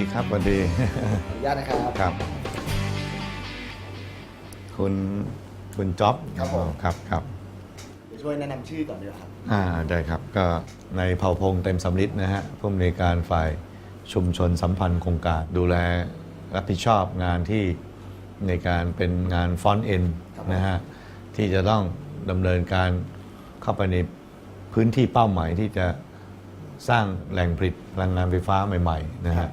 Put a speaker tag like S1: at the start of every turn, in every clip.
S1: อ๋อสวัสดีครับสวัสดี
S2: ขออนุญาตนะครับ
S1: ครับ คุณคุณจ๊อบ
S2: ครับผม
S1: อ๋อครับครับ
S2: เดี๋ยวช่วยแนะนำชื่อก่อนดีกว่าครับ
S1: อ่าได้ครับก็ในเผ่าพงษ์เต็มสำลิดนะฮะผู้อำนวยการฝ่ายชุมชนสัมพันธ์โครงการดูแลรับผิดชอบงานที่ในการเป็นงานฟอนต์เอ็น
S2: ครับ
S1: นะฮะที่จะต้องดำเนินการเข้าไปในพื้นที่เป้าหมายที่จะสร้างแหล่งผลิตพลังงานไฟฟ้าใหม่ๆนะฮะ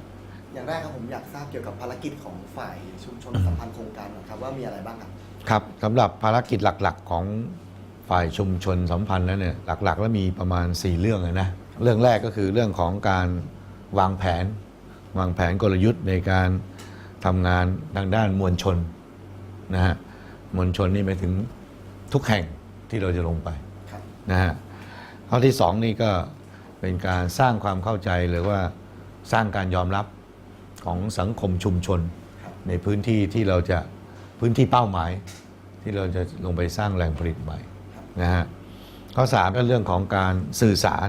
S2: อย่างแรกครับผมอยากทราบเกี่ยวกับภารกิจของฝ่ายชุมชนสัมพันธ์โครงการก่อนครับว่ามีอะไรบ้างครับ
S1: ครับสำหรับภารกิจหลักๆของฝ่ายชุมชนสัมพันธ์นั้นเนี่ยหลักๆ แล้วมีประมาณ 4 เรื่องเลยนะเรื่องแรกก็คือเรื่องของการวางแผน วางแผนกลยุทธ์ในการทำงานทางด้านมวลชนนะฮะมวลชนนี่หมายถึงทุกแห่งที่เราจะลงไป
S2: ครับ
S1: นะฮะข้อที่สองนี่ก็เป็นการสร้างความเข้าใจหรือว่าสร้างการยอมรับ ของสังคมชุมชน
S2: ครับ
S1: ในพื้นที่ที่เราจะพื้นที่เป้าหมาย ที่เราจะลงไปสร้างแหล่งผลิตใหม่นะฮะข้อสามก็เรื่องของการสื่อสาร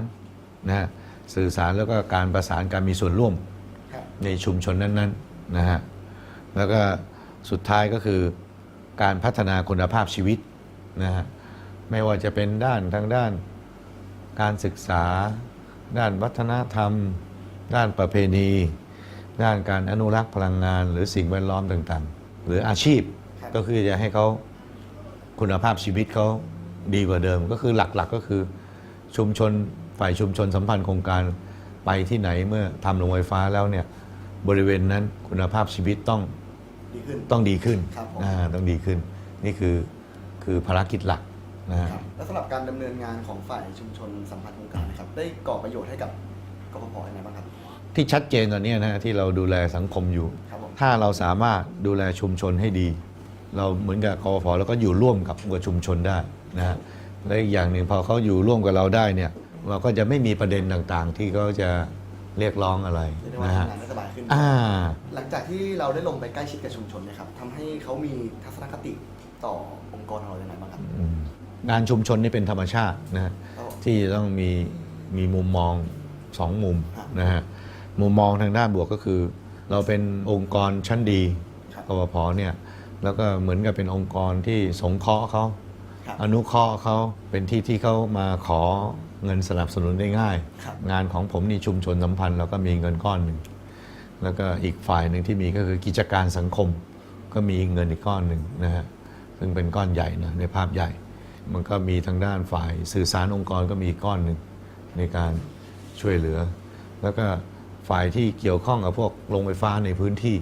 S1: นะฮะสื่อสารแล้วก็การประสานการมีส่วนร่วม
S2: ครับ
S1: ในชุมชนนั้นๆนะฮะแล้วก็สุดท้ายก็คือการพัฒนาคุณภาพชีวิตนะฮะไม่ว่าจะเป็นด้านทางด้านการศึกษา ด้านวัฒนธรรม ด้านประเพณี ด้านการอนุรักษ์พลังงาน หรือสิ่งแวดล้อมต่างๆ หรืออาชีพ
S2: ครับ
S1: ก็คือจะให้เขาคุณภาพชีวิตเขาดีกว่าเดิม ก็คือหลักๆก็คือชุมชนฝ่ายชุมชนสัมพันธ์โครงการไปที่ไหนเมื่อทำโรงไฟฟ้าแล้วเนี่ยบริเวณนั้นคุณภาพชีวิตต้อง
S2: ดีขึ้น
S1: ต้องดีขึ้น
S2: ครับผม
S1: อ่าต้องดีขึ้น นี่คือคือภารกิจหลักนะฮะ
S2: ครับแล้วสำหรับการดำเนินงานของฝ่ายชุมชนสัมพันธ์โครงการนะครับได้ก่อประโยชน์ให้กับกพพยังไงบ้างครับ
S1: ที่ชัดเจนตอนเนี้ยนะที่เราดูแลสังคมอยู่
S2: ครับผม
S1: ถ้าเราสามารถดูแลชุมชนให้ดี เราเหมือนกับกฟแล้วก็อยู่ร่วมกับกับชุมชนได้นะฮะและอีกอย่างหนึ่งพอเขาอยู่ร่วมกับเราได้เนี่ยเราก็จะไม่มีประเด็นต่างๆ ที่เขาจะเรียกร้องอะไร
S2: เรียกได้ว่า
S1: นะฮะ
S2: ทำงานได้สบายขึ้น
S1: อ่า
S2: หลังจากที่เราได้ลงไปใกล้ชิดกับชุมชนเนะครับทำให้เขามีทัศนคติต่อองค์กรของเราอย่างไรบ้างครับ
S1: อืมงานชุมชนนี่เป็นธรรมชาตินะฮะ
S2: ครับผม
S1: ที่จะต้องมีมีมุมมองสองมุม
S2: ครับ
S1: นะฮะ มุมมองทางด้านบวกก็คือ เราเป็นองค์กรชั้นดี
S2: ครับ
S1: กวพเนี่ยแล้วก็เหมือนกับเป็นองค์กรที่สงเคราะห์เขา
S2: ครับ
S1: อนุเคราะห์เขาเป็นที่ที่เขามาขอเงินสนับสนุนได้ง่าย
S2: ครับ
S1: งานของผมนี่ชุมชนสัมพันธ์เราก็มีเงินก้อนหนึ่งแล้วก็อีกฝ่ายหนึ่งที่มีก็คือกิจการสังคม ก็มีเงินอีกก้อนหนึ่งนะฮะซึ่งเป็นก้อนใหญ่นะในภาพใหญ่ มันก็มีทางด้านฝ่ายสื่อสารองค์กรก็มีอีกก้อนหนึ่งในการช่วยเหลือ แล้วก็ ฝ่ายที่เกี่ยวข้องกับพวกโรงไฟฟ้าในพื้นที่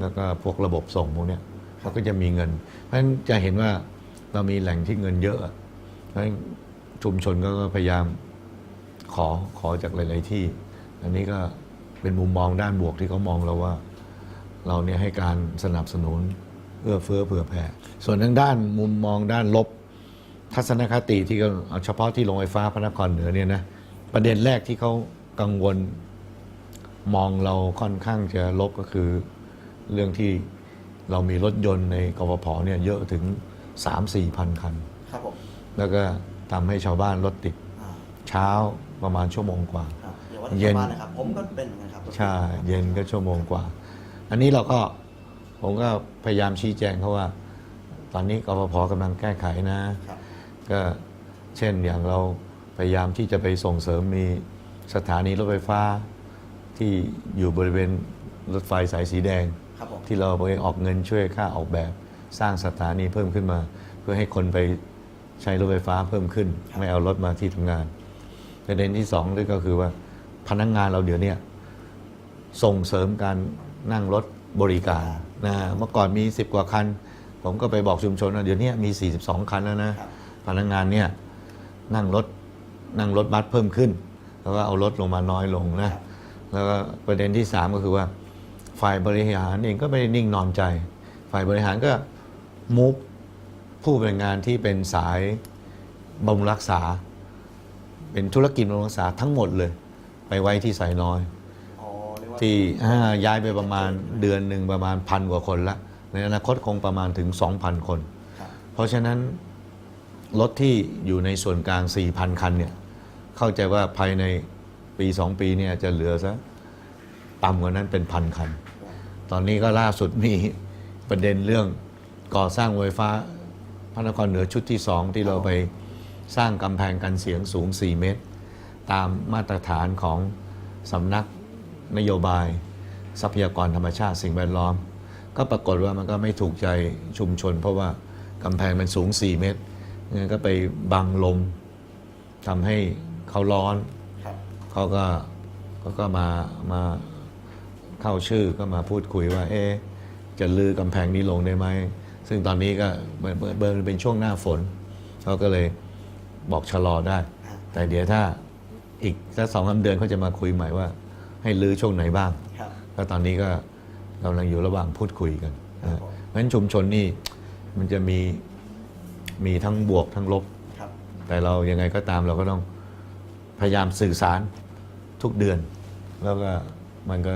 S1: แล้วก็พวกระบบส่งพวกเนี้ยเขาก็จะมีเงิน เพราะฉะนั้นจะเห็นว่าเรามีแหล่งที่เงินเยอะเพราะฉะนั้นชุมชนก็พยายามขอขอจากหลาย ๆ ที่ อันนี้ก็เป็นมุมมองด้านบวกที่เขามองเราว่า เราเนี่ยให้การสนับสนุนเอื้อเฟื้อเผื่อแผ่ ส่วนทางด้านมุมมองด้านลบ ทัศนคติที่เอาเฉพาะที่โรงไฟฟ้าพระนครเหนือเนี่ยนะประเด็นแรกที่เขากังวล มองเราค่อนข้างจะลบก็คือ เรื่องที่เรามีรถยนต์ในกฟผเนี่ยเยอะถึง 3-4พันคัน
S2: ครับผม
S1: แล้วก็ทำให้ชาวบ้านรถติด
S2: อ่า
S1: เช้าประมาณชั่วโมงกว่า
S2: ครับเดี๋ยวว่าที่
S1: เย็น
S2: ชาวบ้านนะครับ ผมก็เป็นเหมือนกันครับ
S1: ใช่เย็นก็ชั่วโมงกว่า อันนี้เราก็ผมก็พยายามชี้แจงเขาว่า ตอนนี้กฟผกำลังแก้ไขนะ
S2: ครับ
S1: ก็เช่นอย่างเราพยายามที่จะไปส่งเสริมมีสถานีรถไฟฟ้า ที่อยู่บริเวณรถไฟสายสีแดง
S2: ครับผม
S1: ที่เราไปออกเงินช่วยค่าออกแบบสร้างสถานีเพิ่มขึ้นมา เพื่อให้คนไปใช้รถไฟฟ้าเพิ่มขึ้นไม่เอารถมาที่ทำงานประเด็นที่สองด้วยก็คือว่าพนักงงานเราเดี๋ยวเนี้ส่งเสริมการนั่งรถบริการนะเมื่อก่อนมี 10 กว่าคัน ผมก็ไปบอกชุมชนว่าเดี๋ยวนี้มี 42 คันแล้วนะ
S2: ครับ
S1: พนักงานเนี่ยนั่งรถนั่งรถบัสเพิ่มขึ้น แล้วก็เอารถลงมาน้อยลงนะ แล้วก็ประเด็นที่ 3 ก็คือว่าฝ่ายบริหารเองก็ไม่ได้นิ่งนอนใจ ฝ่ายบริหารก็มุกผู้เป็นงานที่เป็นสายบำรุงรักษา เป็นธุรกิจบำรุงรักษาทั้งหมดเลย ไปไว้ที่สายน้อย
S2: อ๋อเรียกว่า
S1: ที่อ่าย้ายไปประมาณเดือนหนึ่งประมาณพันกว่าคนละในอนาคตคงประมาณถึง 2,000 คน
S2: ครับ
S1: เพราะฉะนั้นรถที่อยู่ในส่วนกลาง 4,000 คันเนี่ยเข้าใจว่าภายใน ปี2ปีเนี่ยจะเหลือสักต่ำกว่านั้นเป็นพันคัน ตอนนี้ก็ล่าสุดมีประเด็นเรื่องก่อสร้างไฟฟ้าพระนครเหนือชุดที่สองที่เราไปสร้างกำแพงกันเสียงสูง 4 เมตร ตามมาตรฐานของสำนักนโยบาย ทรัพยากรธรรมชาติสิ่งแวดล้อม ก็ปรากฏว่ามันก็ไม่ถูกใจชุมชน เพราะว่ากำแพงมันสูง 4 เมตรงั้นก็ไปบังลมทำให้เขาร้อน เขาก็เขาก็มามาเข้าชื่อก็มาพูดคุยว่า เอ๊ะจะลือกำแพงนี้ลงได้ไหม ซึ่งตอนนี้ก็เบิร์เบิร์เบิร์เป็นช่วงหน้าฝนเขาก็เลยบอกชะลอได้ แต่เดี๋ยวถ้าอีกสักสองสามเดือนเขาจะมาคุยใหม่ว่า ให้ลือช่วงไหนบ้าง
S2: ครับ
S1: ก็ตอนนี้ก็กำลังอยู่ระหว่างพูดคุยกัน
S2: ครั
S1: นะ
S2: บผม
S1: เพราะฉะนั้นชุมชนนี่มันจะมีมีทั้งบวกทั้งลบ
S2: ครับ
S1: แต่เรายังไงก็ตามเราก็ต้องพยายามสื่อสาร ทุกเดือน แล้วก็มันก็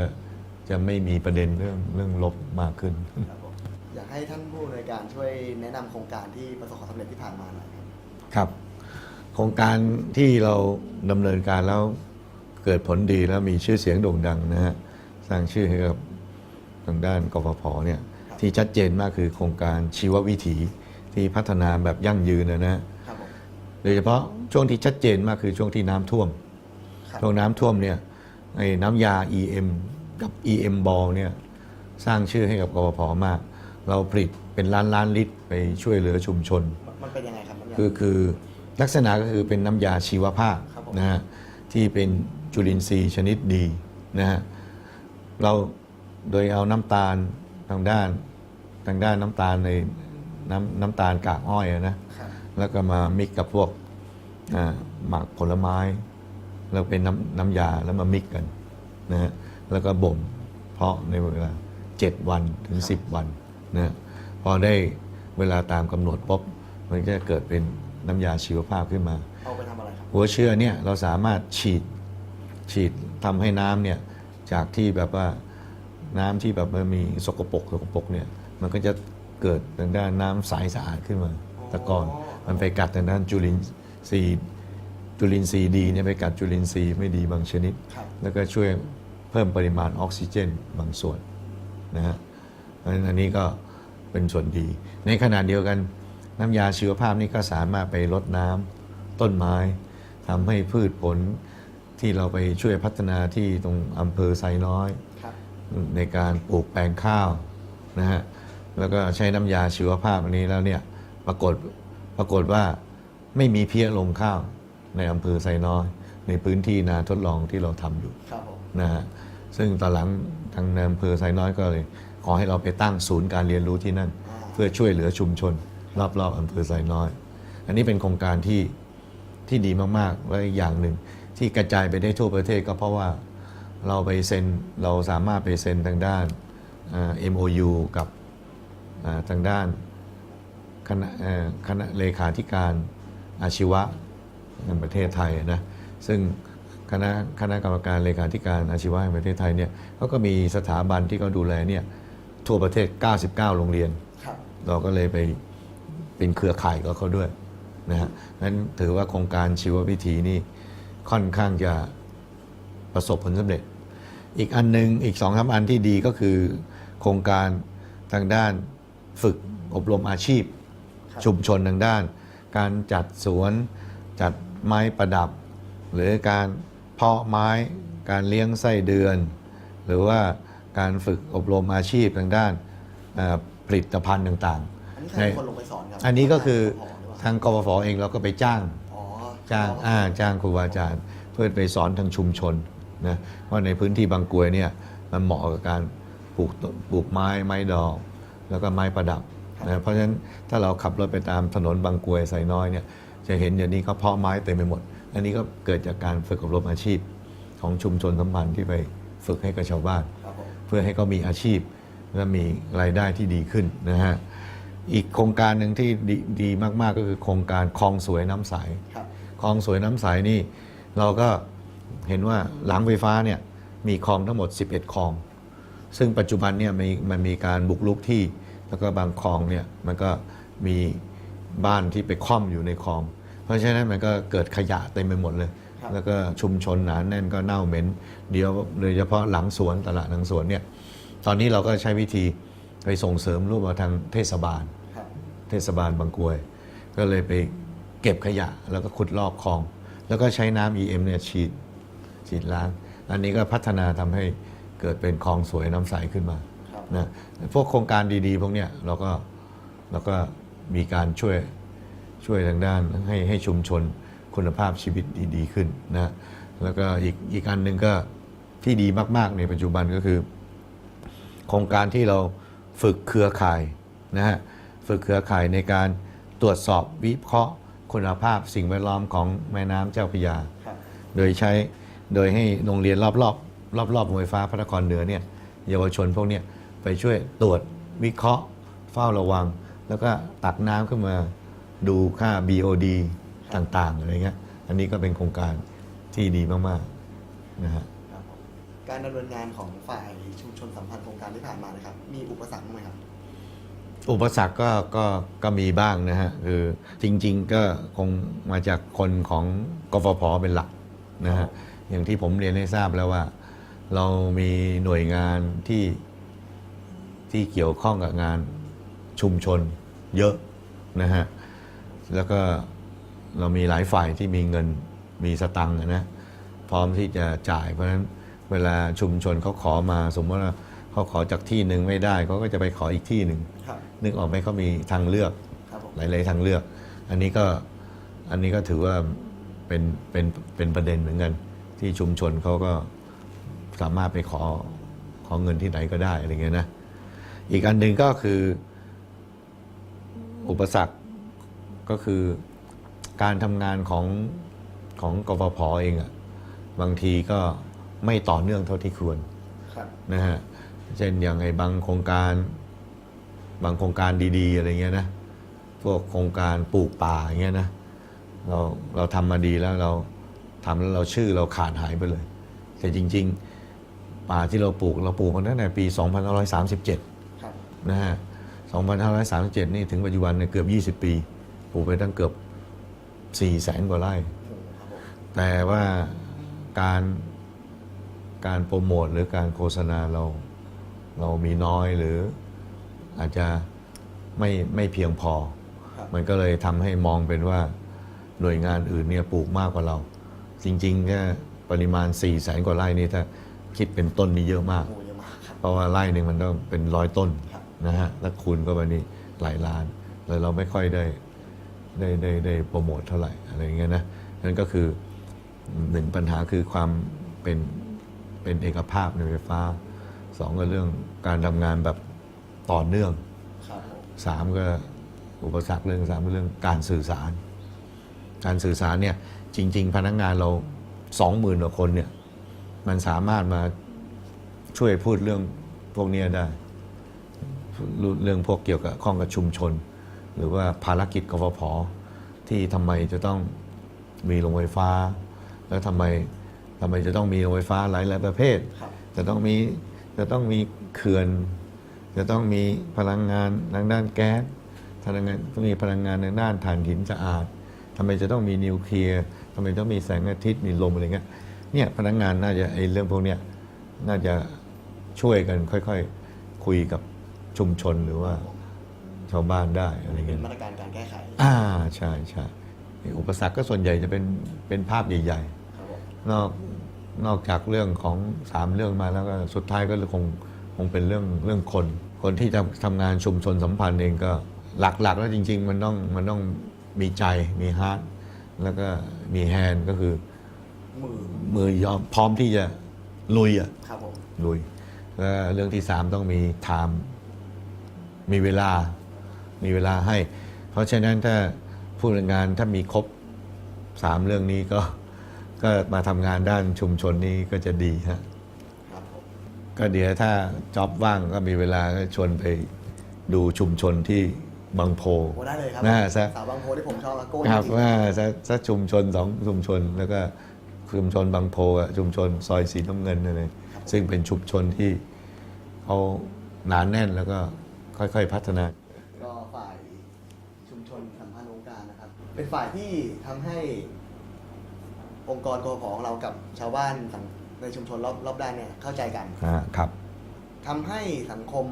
S1: จะไม่มีประเด็นเรื่องเรื่องลบมากขึ้น
S2: ครับผมอยากให้ท่านผู้ในวยการช่วยแนะนำโครงการที่ประสบความสำเร็จที่ผ่านมาหน่อยครับ
S1: ครับโครงการที่เราดำเนินการแล้วเกิดผลดีแล้วมีชื่อเสียงโด่งดังนะฮะสร้างชื่อให้กับทางด้านกฟผเนี่ย
S2: ครับ
S1: ที่ชัดเจนมากคือโครงการชีววิถีที่พัฒนาแบบยั่งยืนนะนะ
S2: ครับผม
S1: โดยเฉพาะช่วงที่ชัดเจนมากคือช่วงที่น้ำท่วม
S2: ครับ
S1: ช่วงน้ำท่วมเนี่ยไอ้น้ำยา EM กับ EM ball เนี่ยสร้างชื่อให้กับกบพมาก เราผลิตเป็นล้านล้านลิตรไปช่วยเหลือชุมชน
S2: มันเป็นยังไงครับน้ำยา
S1: คือคือลักษณะก็คือเป็นน้ำยาชีวภาพ
S2: ครับผม
S1: นะฮะที่เป็นจุลินทรีย์ชนิดดีนะฮะเราโดยเอาน้ำตาลทางด้านทางด้านน้ำตาลในน้ำน้ำตาลกากอ้อยอะนะ
S2: ครับ
S1: แล้วก็มามิกกับพวกอ่าหมักผลไม้ แล้วเป็นน้ำน้ำยาแล้วมามิกกันนะฮะแล้วก็บ่มเพาะในเวลา 7 วันถึง 10 วันนะฮะพอได้เวลาตามกำหนดปุ๊บมันก็จะเกิดเป็นน้ำยาชีวภาพขึ้นมา
S2: เอาไปทำอะไรครับ
S1: หัวเชื้อเนี่ยเราสามารถฉีดฉีดทำให้น้ำเนี่ยจากที่แบบว่าน้ำที่แบบมันมีสกปรกสกปรกเนี่ยมันก็จะเกิดทางด้านน้ำใสสะอาดขึ้นมา แต่ก่อนมันไปกัดทางด้านจุลินทรีย์ จุลินทรีย์ดีเนี่ยไปกัดจุลินทรีย์ไม่ดีบางชนิด
S2: ครับ
S1: แล้วก็ช่วยเพิ่มปริมาณออกซิเจนบางส่วนนะฮะเพราะฉะนั้นอันนี้ก็เป็นส่วนดี ในขณะเดียวกันน้ำยาชีวภาพนี่ก็สามารถไปลดน้ำต้นไม้ทำให้พืชผลที่เราไปช่วยพัฒนาที่ตรงอำเภอไซน้อย
S2: ครับ
S1: ในการปลูกแปลงข้าวนะฮะแล้วก็ใช้น้ำยาชีวภาพอันนี้แล้วเนี่ยปรากฏปรากฏว่าไม่มีเพี้ยลงข้าว ในอำเภอไซน้อย ในพื้นที่นาทดลองที่เราทำอยู่
S2: ครับผม
S1: นะฮะซึ่งตอนหลังทางในอำเภอไซน้อยก็เลยขอให้เราไปตั้งศูนย์การเรียนรู้ที่นั่น
S2: อ่า
S1: เพื่อช่วยเหลือชุมชน รอบๆอำเภอไซน้อย อันนี้เป็นโครงการที่ที่ดีมากๆและอีกอย่างหนึ่งที่กระจายไปได้ทั่วประเทศก็เพราะว่าเราไปเซ็นเราสามารถไปเซ็นทางด้านอ่า MOU กับอ่าทางด้านคณะเอ่อคณะเลขาธิการอาชีวะ แห่งประเทศไทยนะซึ่งคณะคณะกรรมการเลขาธิการอาชีวะแห่งประเทศไทยเนี่ยเขาก็มีสถาบันที่เขาดูแลเนี่ยทั่วประเทศ 99 โรงเรียน
S2: ครับ
S1: เราก็เลยไปเป็นเครือข่ายกับเขาด้วยนะฮะนั้นถือว่าโครงการชีววิถีนี่ค่อนข้างจะประสบผลสำเร็จ อีกอันหนึงอีกสองสามอันที่ดีก็คือ โครงการทางด้านฝึกอบรมอาชีพ
S2: ครับ
S1: ชุมชนทางด้าน การจัดสวน จัดไม้ประดับ หรือการเพาะไม้การเลี้ยงไส้เดือน หรือว่าการฝึกอบรมอาชีพทางด้านเอ่อผลิตภัณฑ์ต่าง
S2: อันนี้ใครเป็นคนลงไปสอนครับ
S1: ๆอันนี้ก็คือ
S2: ผหรือเปล่า
S1: ทางกบฟเองเราก็ไปจ้าง
S2: อ๋อ
S1: จ้างอ่าจ้างครูบาอาจารย์ เพื่อไปสอนทางชุมชนนะว่าในพื้นที่บางกรวยเนี่ยมันเหมาะกับการปลูกต้นปลูกไม้ไม้ดอก แล้วก็ไม้ประดับนะเพราะฉะนั้นถ้าเราขับรถไปตามถนนบางกรวยไซน้อยเนี่ย จะเห็นเดี๋ยวนี้เขาเพาะไม้เต็มไปหมด อันนี้ก็เกิดจากการฝึกอบรมอาชีพของชุมชนสัมพันธ์ที่ไปฝึกให้กับชาวบ้าน
S2: ครับผม
S1: เพื่อให้เขามีอาชีพและมีรายได้ที่ดีขึ้นนะฮะอีกโครงการหนึ่งที่ดีดีมาก ๆ ก็คือโครงการคลองสวยน้ำใส
S2: ครับ
S1: คลองสวยน้ำใสนี่เราก็เห็นว่าหลังไฟฟ้าเนี่ยมีคลองทั้งหมด 11 คลอง ซึ่งปัจจุบันเนี่ยมีมันมีการบุกรุกที่ แล้วก็บางคลองเนี่ยมันก็มีบ้านที่ไปคล่อมอยู่ในคลอง เพราะฉะนั้นมันก็เกิดขยะเต็มไปหมดเลย
S2: ครับ
S1: แล้วก็ชุมชนหนานแน่นก็เน่าเหม็น เดียวโดยเฉพาะหลังสวนตลาดหลังสวนเนี่ยตอนนี้เราก็ใช้วิธีไปส่งเสริมร่วมกับทางเทศบาล
S2: ครับ
S1: เทศบาลบางกรวย ก็เลยไปเก็บขยะแล้วก็ขุดลอกคลอง แล้วก็ใช้น้ำ EM เนี่ยฉีดฉีดล้าง อันนี้ก็พัฒนาทำให้เกิดเป็นคลองสวยน้ำใสขึ้นมา
S2: ครับ
S1: นะพวกโครงการดีๆ พวกเนี้ยเราก็เราก็มีการช่วย ช่วยทางด้านให้ให้ชุมชนคุณภาพชีวิตดีๆขึ้นนะแล้วก็อีกอีกอันหนึ่งก็ที่ดีมากๆในปัจจุบันก็คือ โครงการที่เราฝึกเครือข่ายนะฮะฝึกเครือข่ายในการตรวจสอบวิเคราะห์คุณภาพสิ่งแวดล้อมของแม่น้ำเจ้าพระยา
S2: ครับ
S1: โดยใช้โดยให้โรงเรียนรอบๆรอบรอบๆโรงไฟฟ้าพระนครเหนือเนี่ยเยาวชนพวกเนี้ยไปช่วยตรวจวิเคราะห์ เฝ้าระวัง แล้วก็ตักน้ำขึ้นมา ดูค่า BOD ต่างๆอะไรเงี้ยอันนี้ก็เป็นโครงการที่ดีมากๆนะฮะ
S2: ครับผมการดำเนินงานของฝ่ายชุมชนสัมพันธ์โครงการที่ผ่านมานะครับ มีอุปสรรคบ้างไหมครับ
S1: อุปสรรคก็ก็ก็มีบ้างนะฮะคือจริง ๆ ก็คงมาจากคนของกฟผเป็นหลักนะ
S2: ครั
S1: ฮะ
S2: บ
S1: อย่างที่ผมเรียนให้ทราบแล้วว่า เรามีหน่วยงานที่ที่เกี่ยวข้องกับงานชุมชนเยอะนะฮะ แล้วก็เรามีหลายฝ่ายที่มีเงินมีสตังค์อะนะพร้อมที่จะจ่าย เพราะฉะนั้นเวลาชุมชนเขาขอมา สมมติว่าเขาขอจากที่หนึ่งไม่ได้เขาก็จะไปขออีกที่หนึ่ง
S2: ครับ
S1: นึกออกไหมเขามีทางเลือก
S2: ครับผม
S1: หลายๆทางเลือก อันนี้ก็อันนี้ก็ถือว่าเป็นเป็นเป็นประเด็นเหมือนกัน ที่ชุมชนเขาก็สามารถไปขอขอเงินที่ไหนก็ได้อะไรเงี้ยนะอีกอันหนึ่งก็คืออุปสรรค ก็คือการทำงานของของกฟผเองอะบางทีก็ไม่ต่อเนื่องเท่าที่ควร
S2: ครับ
S1: นะฮะเช่นอย่างไอ้บางโครงการบางโครงการดี ๆ อะไรเงี้ยนะพวกโครงการปลูกป่าอย่างเงี้ยนะเราเราทำมาดีแล้วเราทำแล้วเราชื่อเราขาดหายไปเลย แต่จริง ๆ ป่าที่เราปลูกเราปลูกมาตั้งแต่ปี 2537
S2: ครับ
S1: นะฮะ2537 นี่ถึงปัจจุบันเนี่ยเกือบ 20 ปี ปลูกไปตั้งเกือบ4แสนกว่าไร่
S2: โอ้โหครับผม
S1: แต่ว่าการการโปรโมทหรือการโฆษณาเราเรามีน้อยหรืออาจจะไม่ไม่เพียงพอ
S2: ครับ
S1: มันก็เลยทำให้มองเป็นว่าหน่วยงานอื่นเนี่ยปลูกมากกว่าเรา จริงๆแค่ปริมาณ4ี่แสนกว่าไร่นี่ถ้าคิดเป็นต้นนี่เยอะมาก
S2: โอ้โหเยอะมากครับ
S1: เพราะว่าไร่หนึ่งมันต้องเป็นร้อยต้น
S2: ครับ
S1: นะฮะแล้วคูณก็ไปนี่หลายล้านเลยเราไม่ค่อยได้ ได้ได้ได้โปรโมทเท่าไหร่อะไรอย่างเงี้ยนะนั่นก็คือหนึ่งปัญหาคือความเป็นเป็นเอกภาพในไฟฟ้าสองก็เรื่องการทำงานแบบต่อเนื่อง
S2: ครับผม
S1: สามก็อุปสรรคเรื่องสามก็เรื่องการสื่อสาร การสื่อสารเนี่ยจริง ๆ พนักงานเราสองหมื่นกว่าคนเนี่ยมันสามารถมาช่วยพูดเรื่องพวกเนี้ยได้ เรื่องพวกเกี่ยวกับข้องกับชุมชน หรือว่าภารกิจกฟผที่ทำไมจะต้องมีโรงไฟฟ้า แล้วทำไมทำไมจะต้องมีโรงไฟฟ้าหลายหลายประเภท
S2: ครับ
S1: จะต้องมีจะต้องมีเขื่อน จะต้องมีพลังงานทางด้านแก๊สพลังงานต้องมีพลังงานทางด้านถ่านหินสะอาดทำไมจะต้องมีนิวเคลียร์ทำไมต้องมีแสงอาทิตย์มีลมอะไรเงี้ยเนี่ยพนักงานน่าจะไอ้เรื่องพวกเนี้ยน่าจะช่วยกันค่อยๆ คุยกับชุมชนหรือว่า ชาวบ้านได้อะไร
S2: เป็
S1: เงี้
S2: น
S1: ย
S2: มาตรการการแก้ไข
S1: อ่าใช่ใช่อุปสรรคก็ส่วนใหญ่จะเป็นเป็นภาพใหญ่ๆ
S2: ครับผม
S1: นอกนอกจากเรื่องของสามเรื่องมาแล้วก็สุดท้ายก็คงคงเป็นเรื่องเรื่องคน คนที่จะทำงานชุมชนสัมพันธ์เองก็หลักๆ แล้วจริง ๆ มันต้องมันต้องมีใจมีฮาร์ดแล้วก็มีแฮนด์ก็คือ
S2: มือ
S1: มือยอมพร้อมที่จะลุยอะ
S2: ครับผม
S1: ลุยแล้วเรื่องที่สามต้องมีไทม์มีเวลา มีเวลาให้ เพราะฉะนั้นถ้าผู้งานถ้ามีครบสามเรื่องนี้ก็ก็มาทำงานด้านชุมชนนี้ก็จะดีฮะ
S2: ครับผม
S1: ก็เดี๋ยวถ้าจ็อบว่างก็มีเวลาก็ชวนไปดูชุมชนที่บางโพ
S2: โอ้ได้เลยครับ
S1: น่าซะ
S2: สาวบางโพที่ผมชอบอะโก้
S1: ครับ
S2: จริงๆ
S1: ว่าสักสักชุมชนสองชุมชนแล้วก็ชุมชนบางโพกับชุมชนซอยสีน้ำเงินอะไรซึ่งเป็นชุมชนที่เขาหนานแน่นแล้วก็ค่อยๆพัฒนา
S2: ก็ฝ่าย ชุมชนสัมพันธ์องค์การนะครับ เป็นฝ่ายที่ทำให้องค์กรกพของเรากับชาวบ้านสังในชุมชนรอบรอบด้านเนี่ยเข้าใจกัน
S1: อ่าครับ
S2: ทำให้สังคม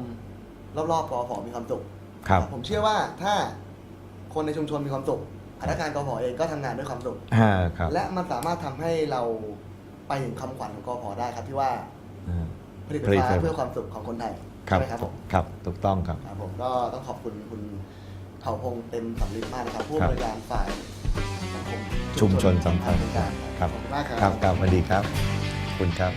S2: รอบๆกพมีความสุข
S1: ครับ
S2: ผมเชื่อว่าถ้าคนในชุมชนมีความสุขพนักงานกพเองก็ทำงานด้วยความสุข
S1: อ่าครับ
S2: และมันสามารถทำให้เราไปถึงคำขวัญของกพได้ครับที่ว่า
S1: อ่า
S2: ผลิตไฟ
S1: ผลิตไฟ
S2: ฟ้า
S1: ฟ้า
S2: เพื่อความสุขของคนไทย
S1: ครั
S2: ใช่
S1: บ
S2: ไหมครับผม
S1: ครับถูกต้องครับ
S2: ครับผมก็ต้องขอบคุณคุณ เผ่าพงษ์เต็มสำลิดมากนะครับผู้
S1: ครับ
S2: บริการฝ่ายสังคม
S1: ชุมชนสัมพันธ์
S2: การ
S1: ครับ
S2: ขอบคุณมากค
S1: ครั
S2: รั
S1: บบครับสวัสดีครับขอบคุณครับ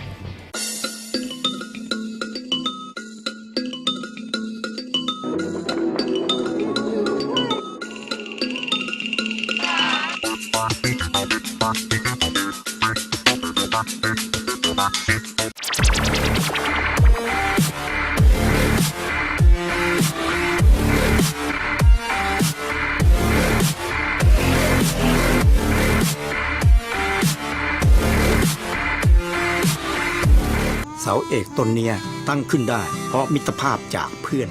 S3: เสาเอกต้นเนี้ยตั้งขึ้นได้ เพราะมิตรภาพจากเพื่อน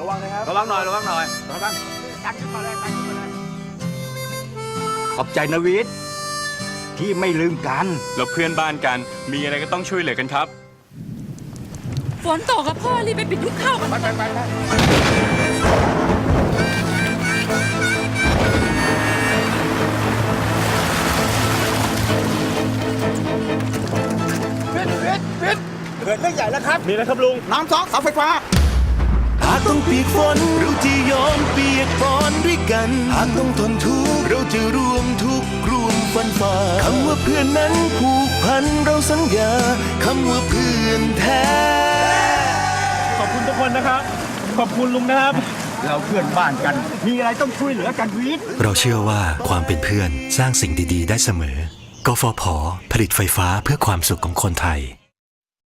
S4: ระวังนะครับ ระวังหน่อย ระวังหน่อย ระวัง
S3: ขอบใจนะวิทย์ที่ไม่ลืมกัน
S5: เราเพื่อนบ้านกัน มีอะไรก็ต้องช่วยเหลือกันครับ
S6: ฝนตกกับพ่อรีบไปปิดยุ้งข้าวกัน
S4: ไปไปไป
S3: กิดเรื่องใหญ่แล้วครับ
S4: มีอะไรครับลุง
S3: น้ำซอกเสาไฟฟ้า
S7: หากต้องเปียกฝนเราจะยอมเปียกปอนด้วยกัน หากต้องทนทุกข์เราจะร่วมทุกข์ร่วมฟันฝ่าคำว่าเพื่อนนั้นผูกพันเราสัญญาคำว่าเพื่อนแท้
S4: ขอบคุณทุกคนนะครับ ขอบคุณลุงนะครับ
S3: เราเพื่อนบ้านกัน มีอะไรต้องช่วยเหลือกันวิทย์
S7: เราเชื่อว่าความเป็นเพื่อนสร้างสิ่งดี ๆ ได้เสมอ กฟผ ผลิตไฟฟ้าเพื่อความสุขของคนไทย